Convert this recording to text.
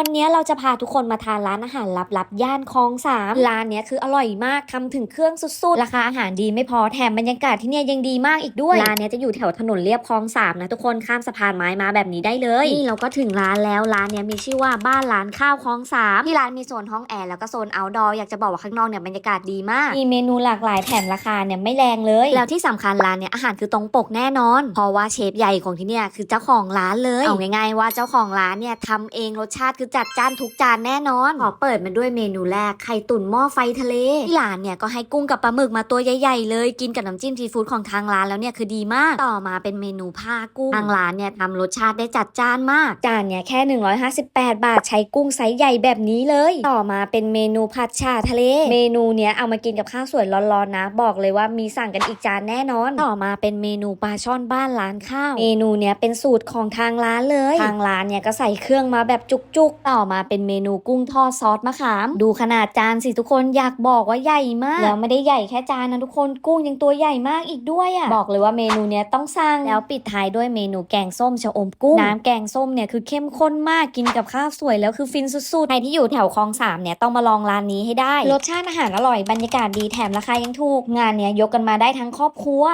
วันนี้เราจะพาทุกคนมาทานร้านอาหารลับๆ ย่านคลองสามร้านเนี้ยคืออร่อยมากทำถึงเครื่องสุดๆ ราคาอาหารดีไม่พอแถมบรรยากาศที่เนี่ยยังดีมากอีกด้วย ร้านเนี้ยจะอยู่แถวถนนเลียบคลองสามนะทุกคนข้ามสะพานไม้มาแบบนี้ได้เลย นี่เราก็ถึงร้านแล้วร้านเนี้ยมีชื่อว่าบ้านร้านข้าวคลองสามที่ร้านมีโซนห้องแอร์แล้วก็โซนเอาดออยากจะบอกว่าข้างนอกเนี่ยบรรยากาศดีมากมีเมนูหลากหลายแถมราคาเนี่ยไม่แรงเลย แล้วที่สำคัญร้านเนี่ยอาหารคือตรงปกแน่นอน เพราะว่าเชฟใหญ่ของที่เนี่ยคือเจ้าของร้านเลยเอาง่ายๆว่าเจ้าของร้านเนี่ยทำเองรสชาติคือจัดจ้านทุกจานแน่นอน ขอเปิดมาด้วยเมนูแรก ไข่ตุ๋นหม้อไฟทะเล ที่ร้านเนี่ยก็ให้กุ้งกับปลาหมึกมาตัวใหญ่ๆ เลย กินกับน้ำจิ้มซีฟู้ดของทางร้านแล้วเนี่ยคือดีมาก ต่อมาเป็นเมนูผ้ากุ้ง ทางร้านเนี่ยทำรสชาติได้จัดจ้านมาก จานเนี่ยแค่ 158 บาทใช้กุ้งไซส์ใหญ่แบบนี้เลย ต่อมาเป็นเมนูผัดฉ่าทะเล เมนูเนี้ยเอามากินกับข้าวสวยร้อนๆนะ บอกเลยว่ามีสั่งกันอีกจานแน่นอน ต่อมาเป็นเมนูปลาช่อนบ้านร้านข้าว เมนูเนี้ยเป็นสูตรของทางร้านเลย ทางร้านเนี่ยก็ใส่เครื่องมาแบบจุกๆต่อมาเป็นเมนูกุ้งทอดซอสมะขาม ดูขนาดจานสิทุกคนอยากบอกว่าใหญ่มาก แล้วไม่ได้ใหญ่แค่จานนะทุกคนกุ้งยังตัวใหญ่มากอีกด้วยอะบอกเลยว่าเมนูเนี้ยต้องสั่งแล้วปิดท้ายด้วยเมนูแกงส้มชะอมกุ้งน้ำแกงส้มเนี่ยคือเข้มข้นมากกินกับข้าวสวยแล้วคือฟินสุดๆใครที่อยู่แถวคลองสามเนี่ยต้องมาลองร้านนี้ให้ได้รสชาติอาหารอร่อยบรรยากาศดีแถมราคายังถูก งานเนี้ยยกกันมาได้ทั้งครอบครัว